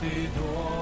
ты дорог,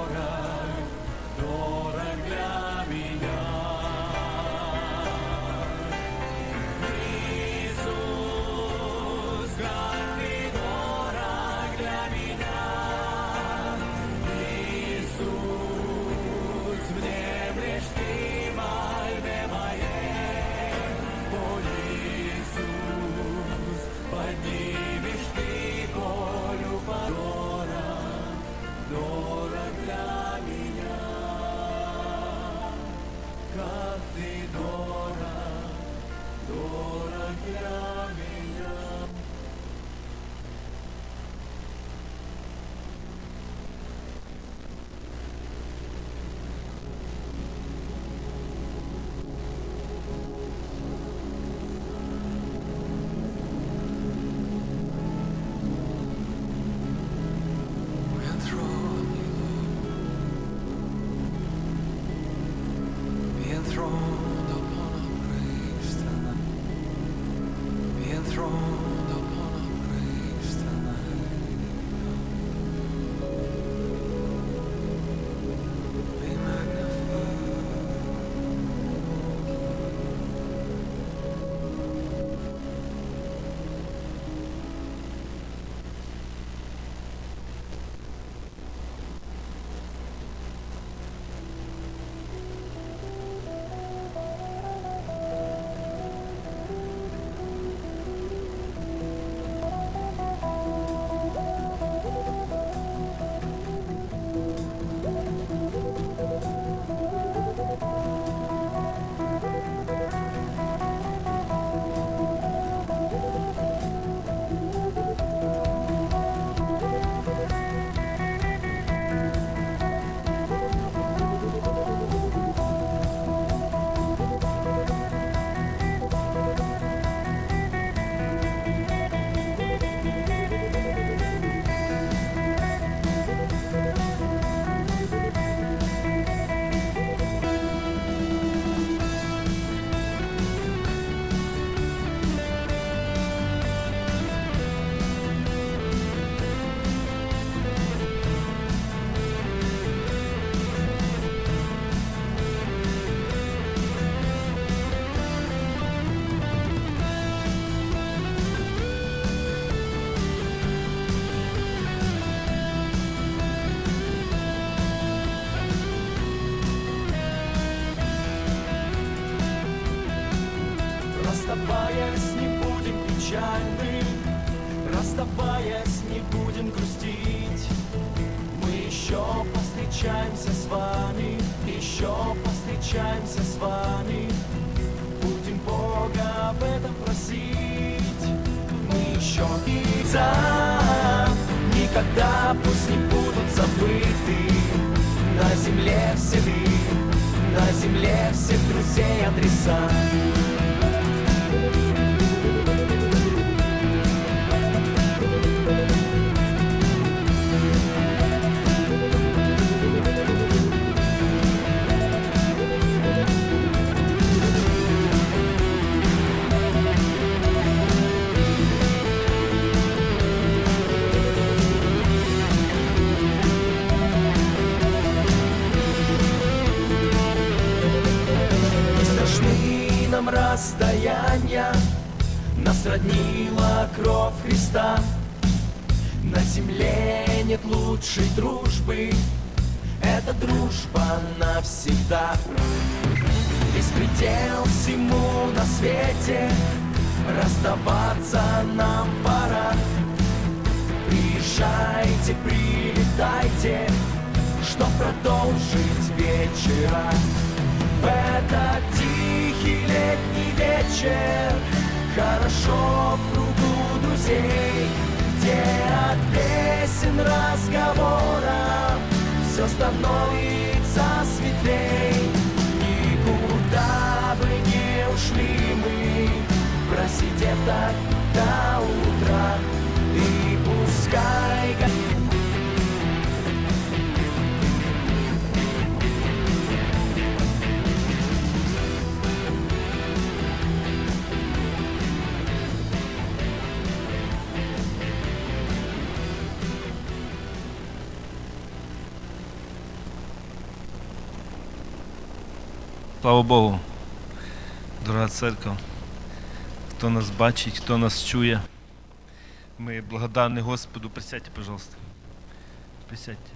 никогда пусть не будут забыты. На земле все вы, на земле всех друзей адреса. Лучшей дружбы, Это дружба навсегда. Есть предел всему на свете, Расставаться нам пора. Приезжайте, прилетайте, Чтоб продолжить вечера. В этот тихий летний вечер Хорошо в кругу друзей Где от песен разговора Все становится светлей. Никуда бы не ушли мы Просидев так до утра Слава Богу, дорога церква, хто нас бачить, хто нас чує. Ми благодарны Господу. Присядьте, пожалуйста. Присядьте.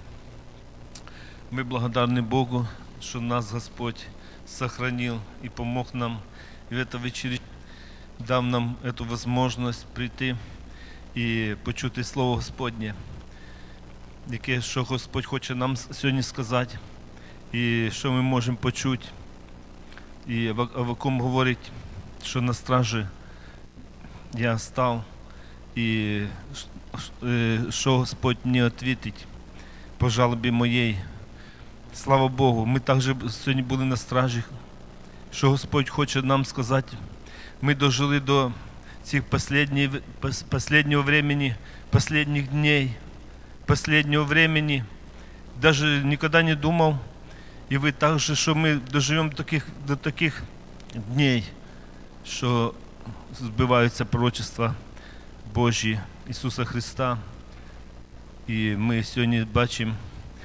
Мы благодарны Богу, что нас Господь сохранил и помог нам. И в это вечер дав нам эту возможность прийти і почути Слово Господнє, яке, що Господь хоче нам с- сьогодні сказати, і що ми можемо почути. І Ава- Авакум говорить, що на стражі я став, і е, що Господь мені відповідить по жалобі моєї. Слава Богу, ми також сьогодні були на стражі, що Господь хоче нам сказати. Ми дожили до цих последнего времени, последних дней, последнего времени. Даже никогда не думал, і ви також, що ми доживемо до таких, до таких дней, що збиваються пророчества Божі Ісуса Христа. І ми сьогодні бачимо,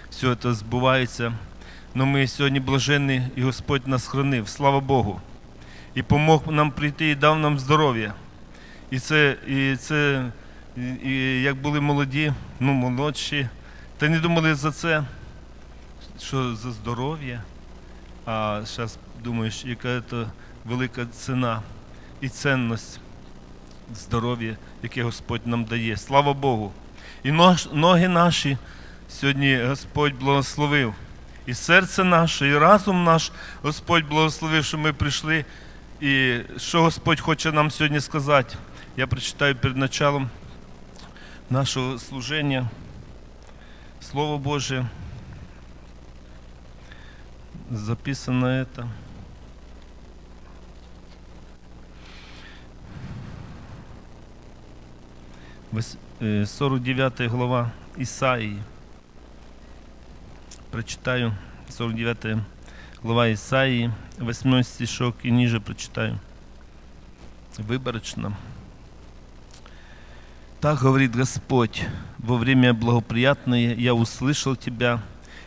все це збувається. Но ми сьогодні блаженні, і Господь нас хранив. Слава Богу. І помог нам прийти і дав нам здоров'я. І це, і це, і як були молоді, ну молодші, та не думали за це, що за здоров'я. А зараз думаєш, яка це велика ціна і цінність здоров'я, яке Господь нам дає. Слава Богу. І ноги наші сьогодні Господь благословив. І серце наше, і разум наш Господь благословив, що ми прийшли. І що Господь хоче нам сьогодні сказати, я прочитаю перед началом нашого служення. Слово Боже Записано это. Вось- э, 49 глава Исаии. Прочитаю 49 глава Исаии, 8 стишок и ниже прочитаю. Выборочно. Так говорит Господь, во время благоприятное я услышал тебя,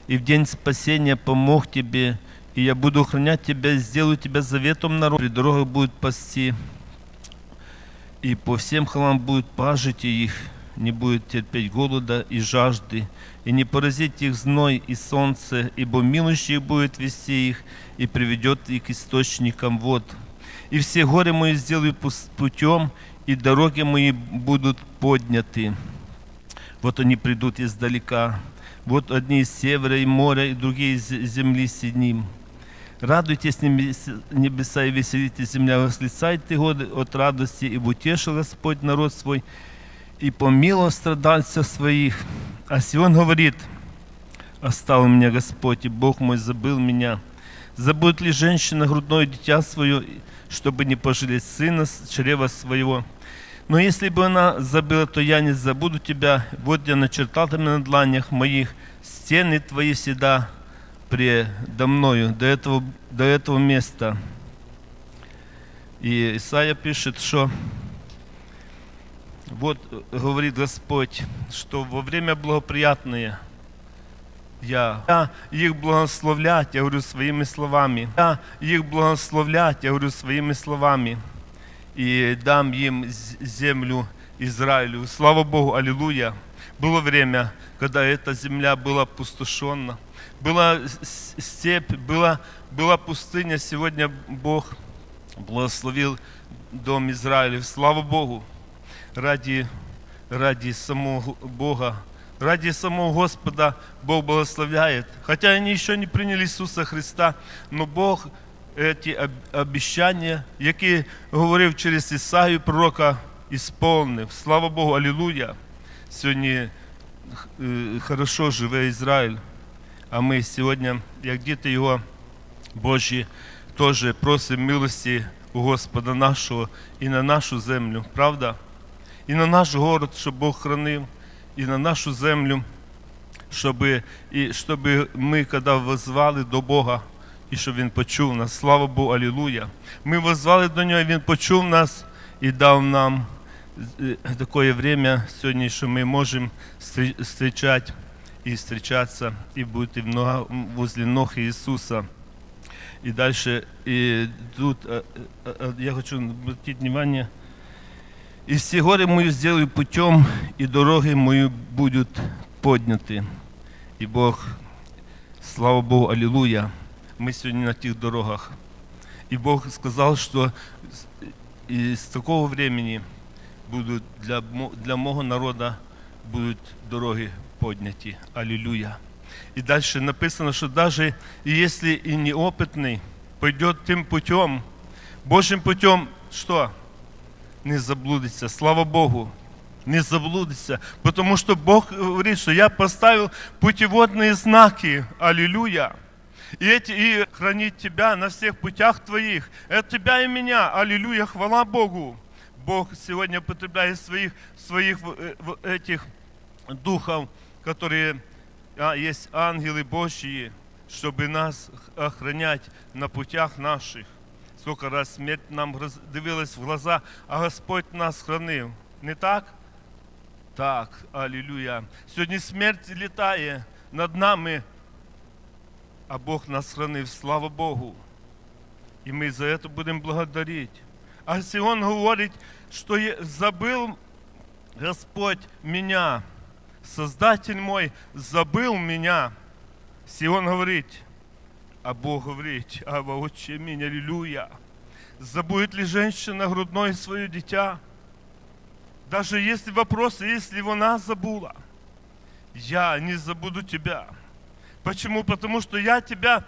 и в день спасения помог тебе, и я буду охранять тебя, и сделаю тебя заветом народа. При дорогах будет пасти, и по всем холмам будет пажить их, не будет терпеть голода и жажды, и не поразит их зной и солнце, ибо милующий будет вести их, и приведет их к источникам вод. И все горы мои сделаю путем, и дороги мои будут подняты. Вот они придут издалека. Вот одни из севера и моря, и другие из земли синим. Радуйтесь небес- небеса и веселитесь земля, восклицайте годы от радости, и утешил Господь народ свой, и помиловал страдальцев своих. А Сион говорит, оставил меня Господь, и Бог мой забыл меня. Забудет ли женщина грудное дитя свое, чтобы не пожалеть сына чрева своего? Но если бы она забыла, то я не забуду тебя. Вот я начертал тебя на дланях моих, стены твои всегда предо мною, до этого, до этого места. И Исаия пишет, что вот э, говорит Господь, что во время благоприятное я, я их благословлять, я говорю своими словами. Я их благословлять, я говорю своими словами. И дам им землю Израилю. Слава Богу, аллилуйя. Было время, когда эта земля была пустошена. Была степь, была, была пустыня. Сегодня Бог благословил дом Израилев. Слава Богу. Ради, ради самого Бога, ради самого Господа Бог благословляет. Хотя они еще не приняли Иисуса Христа, но Бог об- обіцяння, які говорив через Ісаю пророка, ісполнив. Слава Богу, алілуя. Сьогодні е, хорошо живе Ізраїль, а ми сьогодні, як діти Його Божі, теж просимо милості у Господа нашого і на нашу землю, правда? І на наш город, щоб Бог хранив, і на нашу землю, щоб, і, щоб ми, коли возвали до Бога, і щоб Він почув нас. Слава Богу, Алілуя. Ми возвали до Нього, і Він почув нас і дав нам е, таке время сьогодні, що ми можемо стри- зустрічати і зустрічатися, і бути в нога- возле ног Ісуса. И дальше, и тут э, э, э, я хочу обратить внимание, и все горы мою сделаю путем, и дороги мою будут подняты. И Бог, слава Богу, аллилуйя, мы сегодня на тех дорогах. И Бог сказал, что с- и с такого времени будут для, мо- для мого народа будут дороги подняты. Аллилуйя. И дальше написано, что даже и если и неопытный пойдет тем путем, Божьим путем, что? Не заблудится. Слава Богу. Не заблудится. Потому что Бог говорит, что я поставил путеводные знаки. Аллилуйя. И, эти, и хранить тебя на всех путях твоих. Это тебя и меня. Аллилуйя. Хвала Богу. Бог сегодня употребляет своих, своих э, в- этих духов, которые а, есть ангелы Божьи, чтобы нас х- охранять на путях наших. Сколько раз смерть нам гроз- дивилась в глаза, а Господь нас хранив. Не так? Так, аллилуйя. Сьогодні смерть літає над нами, а Бог нас хранив. Слава Богу. І ми за це будемо благодарити. А Сион говорить, що є- забив Господь меня, Создатель мой забыл меня. Сион говорит, а Бог говорит, а воочи меня, аллилуйя. Забудет ли женщина грудной свое дитя? Даже если вопрос, если она забыла, я не забуду тебя. Почему? Потому что я тебя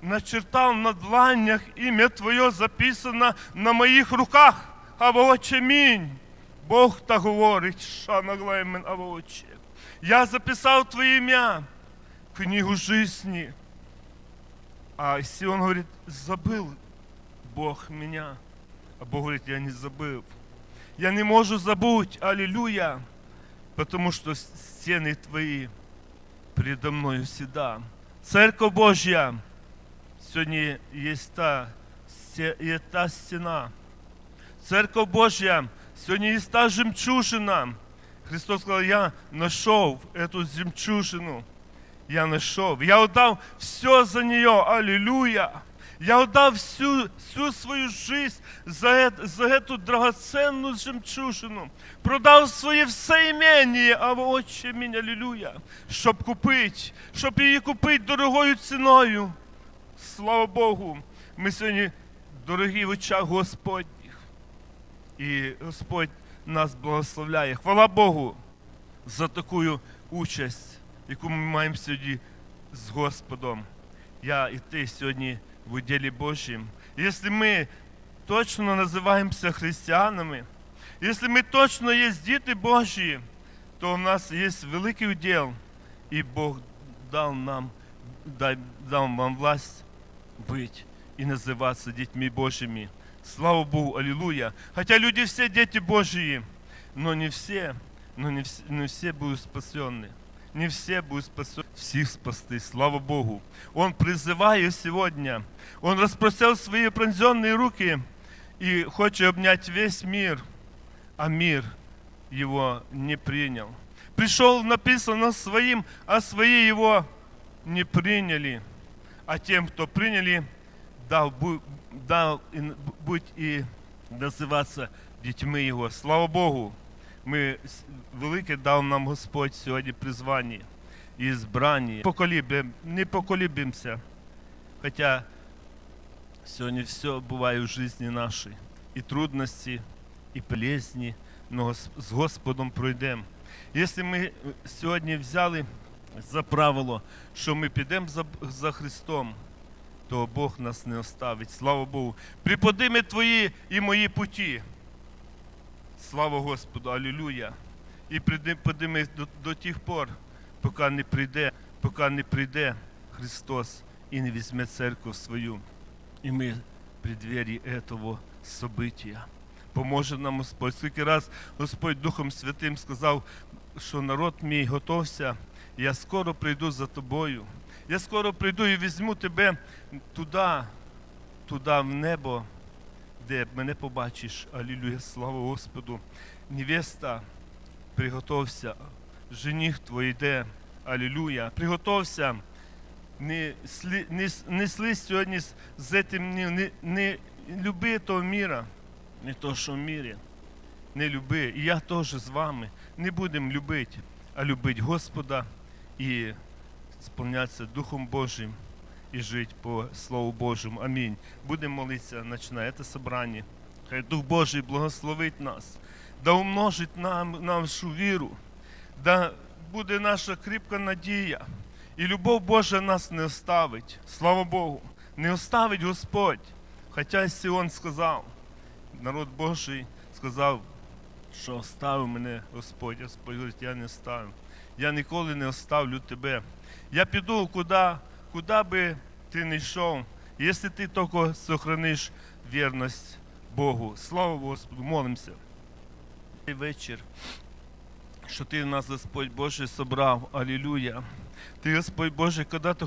начертал на дланях, имя Твое записано на моих руках. А воочи минь. Бог так говорить, шана глаймен авоче. Я записав твоє ім'я в книгу жизни. А Сион говорит, забыл Бог меня. А Бог говорит, я не забыл. Я не можу забыть, аллилуйя, потому что стены твои передо мною всегда. Церковь Божья, сегодня есть та, є та стена. Церковь Божья, сегодня есть та жемчужина. Христос сказал, я нашел эту жемчужину. Я нашел. Я отдал все за нее. Аллилуйя. Я отдал всю, всю свою жизнь за, эт- за эту драгоценную жемчужину. Продав своє все імення, а отче мій, аллилуйя, щоб купити, щоб її купити дорогою ціною. Слава Богу, ми сьогодні дорогі в очах Господніх. І Господь нас благословляє. Хвала Богу за таку участь, яку ми маємо сьогодні з Господом. Я і ти сьогодні в уділі Божім. Якщо ми точно називаємося християнами, якщо ми точно є діти Божі, то в нас є великий уділ, і Бог дав нам, дай- дав вам власть быть и называться детьми Божьими. Слава Богу, аллилуйя. Хотя люди все дети Божьи, но не все, но не все, не все будут спасенны. Не все будут спасены, всех спасти, слава Богу. Он призывает сегодня, Он распростер свои пронзенные руки и хочет обнять весь мир, а мир его не принял. Пришел, написано своим, а свои его не приняли а тем, кто приняли, дал, бу- дал и н- б- быть и називатися дітьми Його. Слава Богу, Ми велике дав нам Господь сьогодні призвання і збрані. Поколібим, не поколібимося. Хоча сьогодні все буває в житті нашій. І трудності, і болезні, но з- Господом пройдемо. Якщо ми сьогодні взяли за правило, що ми підемо за, за Христом, то Бог нас не оставить. Слава Богу. Приподиме твої і мої путі. Слава Господу, алілюя. І приподиме до, до тих пор, поки не прийде, поки не прийде Христос і не візьме церкву свою. І ми в преддверии этого события. Поможе нам Господь. Скільки раз Господь Духом Святим сказав, що народ мій готовся, я скоро прийду за тобою. Я скоро прийду і візьму тебе туди, туди, в небо, де мене побачиш. Алілуя, слава Господу. Невеста, приготовся, жених твій йде. Алілуя. Приготовся, не, слізь сьогодні з, не, не, не люби того міра, не то, що в мірі. Не люби. І я теж з вами. Не будемо любити, а любити Господа і сповнятися Духом Божим і жити по Слову Божому. Амінь. Будемо молитися, починає це собрання. Хай Дух Божий благословить нас, да умножить нам нашу віру, да буде наша кріпка надія. І любов Божа нас не оставить. Слава Богу, не оставить Господь. Хоча Сіон сказав, народ Божий сказав, що оставив мене Господь. Господь говорить, я не оставив. Я ніколи не оставлю тебе. Я піду, куди, куди би ти не йшов, якщо ти тільки сохраниш вірність Богу. Слава Господу, молимося. Цей вечір, що ти нас, Господь Боже, собрав. Алілюя. Ти, Господь Боже, коли ти